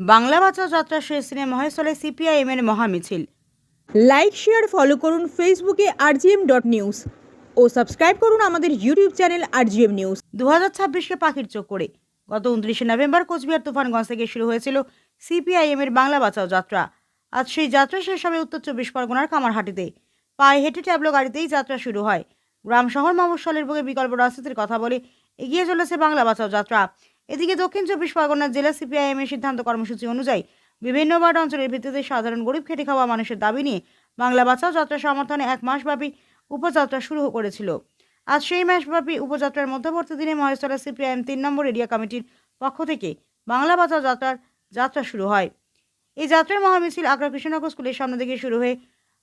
বাংলা বাঁচাও যাত্রা শেষ দিনে মহেশতলায় সিপিআইএম এর মহামিছিল। লাইক শেয়ার ফলো করুন ফেসবুকে আরজিএম ডট নিউজ ও সাবস্ক্রাইব করুন আমাদের ইউটিউব চ্যানেল আরজিএম নিউজ দু হাজার ছাব্বিশকে পাখির চোখ করে। গত উনত্রিশে নভেম্বর কোচবিহার তুফানগঞ্জ থেকে শুরু হয়েছিল সিপিআইএম এর বাংলা বাঁচাও যাত্রা। আজ সেই যাত্রা শেষ হবে উত্তর চব্বিশ পরগনার কামারহাটিতে। পায়ে হেঁটে ট্যাবলো গাড়িতেই যাত্রা শুরু হয়। গ্রাম শহর মফস্বলের বুকে বিকল্প রাজনীতির কথা বলে এগিয়ে চলেছে বাংলা বাঁচাও যাত্রা। এদিকে দক্ষিণ চব্বিশ পরগনার জেলা সিপিআইএম এর সিদ্ধান্ত কর্মসূচি অনুযায়ী বিভিন্ন ওয়ার্ড অঞ্চলের ভিত্তিতে সাধারণ গরিব খেটে খাওয়া মানুষের দাবি নিয়ে বাংলা বাঁচাও যাত্রা সমর্থনে এক মাসব্যাপী উপযাত্রা শুরু করেছিল। আজ সেই মাসব্যাপী উপযাত্রার মধ্যবর্তী দিনে মহেশতলা সিপিআইএম তিন নম্বর এরিয়া কমিটির পক্ষ থেকে বাংলা বাঁচাও যাত্রার যাত্রা শুরু হয়। এই যাত্রার মহামিছিল আকরা কৃষ্ণনগর স্কুলের সামনে থেকে শুরু হয়ে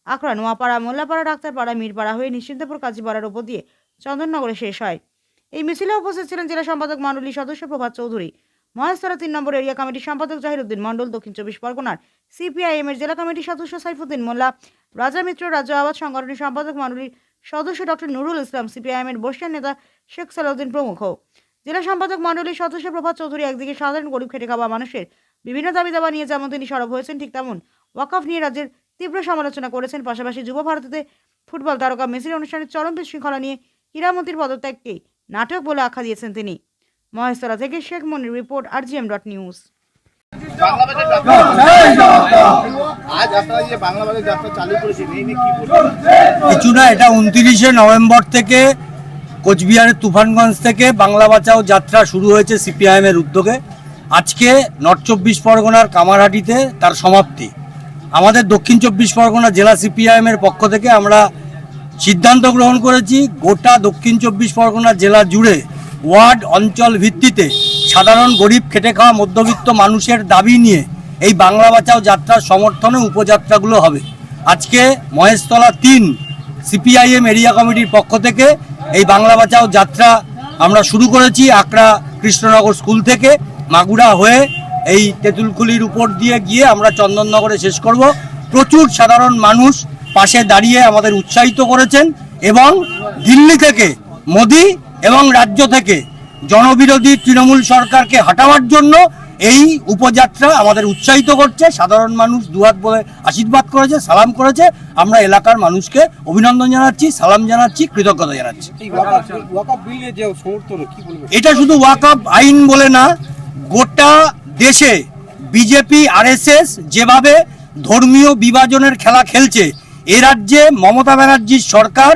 আকরা নোয়াপাড়া, মোল্লাপাড়া, ডাক্তারপাড়া, মীরপাড়া হয়ে নিশ্চিন্তপুর, কাজীপাড়ার উপর দিয়ে চন্দননগরে শেষ হয়। এই মিছিলে উপস্থিত ছিলেন জেলা সম্পাদক মণ্ডলী সদস্য প্রভাত চৌধুরী। মহেশতলা তিন নম্বর এরিয়া কমিটির সম্পাদক জাহিরুদ্দিন মণ্ডল, দক্ষিণ চব্বিশ পরগনার সিপিআইএম এর জেলা কমিটির সদস্য সাইফুদ্দিন মোল্লা, রাজা মিত্র, রাজ্য আবাদ সংগঠনের সম্পাদক মণ্ডলীর সদস্য ডক্টর নুরুল ইসলাম সিপিআইএম এর বর্ষিয়ান নেতা শেখ সালাউদ্দিন প্রমুখ। জেলা সম্পাদক মণ্ডলীর সদস্য প্রভাত চৌধুরী একদিকে সাধারণ গরিব খেটে খাওয়া মানুষের বিভিন্ন দাবি দাবা নিয়ে যেমন তিনি সরব হয়েছেন, ঠিক তেমন ওয়াকফ নিয়ে রাজ্যের তীব্র সমালোচনা করেছেন। পাশাপাশি যুব ভারতীতে ফুটবল তারকা মেসির অনুষ্ঠানের চরম বিশৃঙ্খলা নিয়ে ক্রীড়ামন্ত্রীর পদত্যাগকে নাটক বলে আখ্যা দিয়েছেন তিনি। মহেশতলা থেকে Sheikh Monir report RGM dot news. কিছু না এটা উনত্রিশে নভেম্বর থেকে কোচবিহারের তুফানগঞ্জ থেকে বাংলা বাঁচাও যাত্রা শুরু হয়েছে সিপিআইএম এর উদ্যোগে। আজকে নর্থ চব্বিশ পরগনার কামারহাটিতে তার সমাপ্তি। আমাদের দক্ষিণ চব্বিশ পরগনা জেলা সিপিআইএম এর পক্ষ থেকে আমরা সিদ্ধান্ত গ্রহণ করেছি গোটা দক্ষিণ চব্বিশ পরগনা জেলা জুড়ে ওয়ার্ড অঞ্চল ভিত্তিতে সাধারণ গরিব খেটে খাওয়া মধ্যবিত্ত মানুষের দাবি নিয়ে এই বাংলা বাঁচাও যাত্রার সমর্থনে উপযাত্রাগুলো হবে। আজকে মহেশতলা তিন সিপিআইএম এরিয়া কমিটির পক্ষ থেকে এই বাংলা বাঁচাও যাত্রা আমরা শুরু করেছি আকরা কৃষ্ণনগর স্কুল থেকে মাগুরা হয়ে এই তেঁতুলকুলির উপর দিয়ে গিয়ে আমরা চন্দননগরে শেষ করব। প্রচুর সাধারণ মানুষ পাশে দাঁড়িয়ে আমাদের উৎসাহিত করেছেন এবং দিল্লি থেকে মোদি এবং রাজ্য থেকে জনবিরোধী তৃণমূল সরকারকে হটাবার জন্য এই উপযাত্রা আমাদের উৎসাহিত করছে। সাধারণ মানুষ দুহাত বলে আশীর্বাদ করেছে সালাম করেছে। আমরা এলাকার মানুষকে অভিনন্দন জানাচ্ছি সালাম জানাচ্ছি কৃতজ্ঞতা জানাচ্ছি। এটা শুধু ওয়াকআপ আইন বলে না গোটা দেশে বিজেপি আরএসএস যেভাবে ধর্মীয় বিভাজনের খেলা খেলছে এ রাজ্যে মমতা ব্যানার্জির সরকার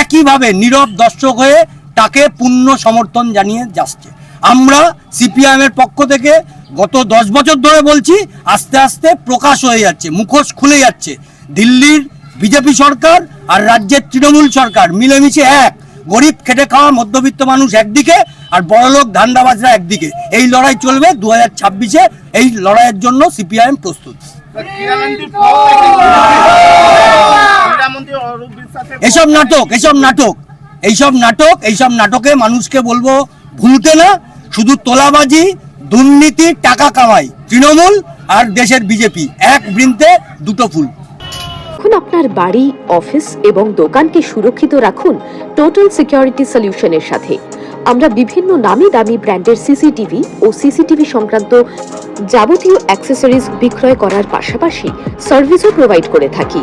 একইভাবে নীরব দর্শক হয়ে তাকে পূর্ণ সমর্থন জানিয়ে যাচ্ছে। আমরা সিপিআইএম এর পক্ষ থেকে গত দশ বছর ধরে বলছি, আস্তে আস্তে প্রকাশ হয়ে যাচ্ছে, মুখোশ খুলে যাচ্ছে। দিল্লির বিজেপি সরকার আর রাজ্যের তৃণমূল সরকার মিলেমিশে এক। গরিব খেটে খাওয়া মধ্যবিত্ত মানুষ একদিকে আর বড়লোক ধান্দাবাজরা একদিকে। এই লড়াই চলবে দু হাজার ছাব্বিশে। এই লড়াইয়ের জন্য সিপিআইএম প্রস্তুত। এসব নাটক এসব নাটক এইসব নাটক এইসব নাটকে মানুষকে বলব ভুলতে না শুধু তোলাবাজি দুর্নীতি টাকা কামাই তৃণমূল আর দেশের বিজেপি এক বৃন্তে দুটো ফুল। এখন আপনার বাড়ি অফিস এবং দোকানকে সুরক্ষিত রাখুন টোটাল সিকিউরিটি সলিউশনের সাথে। আমরা বিভিন্ন নামি দামি ব্র্যান্ডের সিসিটিভি ও সিসিটিভি সংক্রান্ত যাবতীয় অ্যাক্সেসরিজ বিক্রয় করার পাশাপাশি সার্ভিসও প্রোভাইড করে থাকি।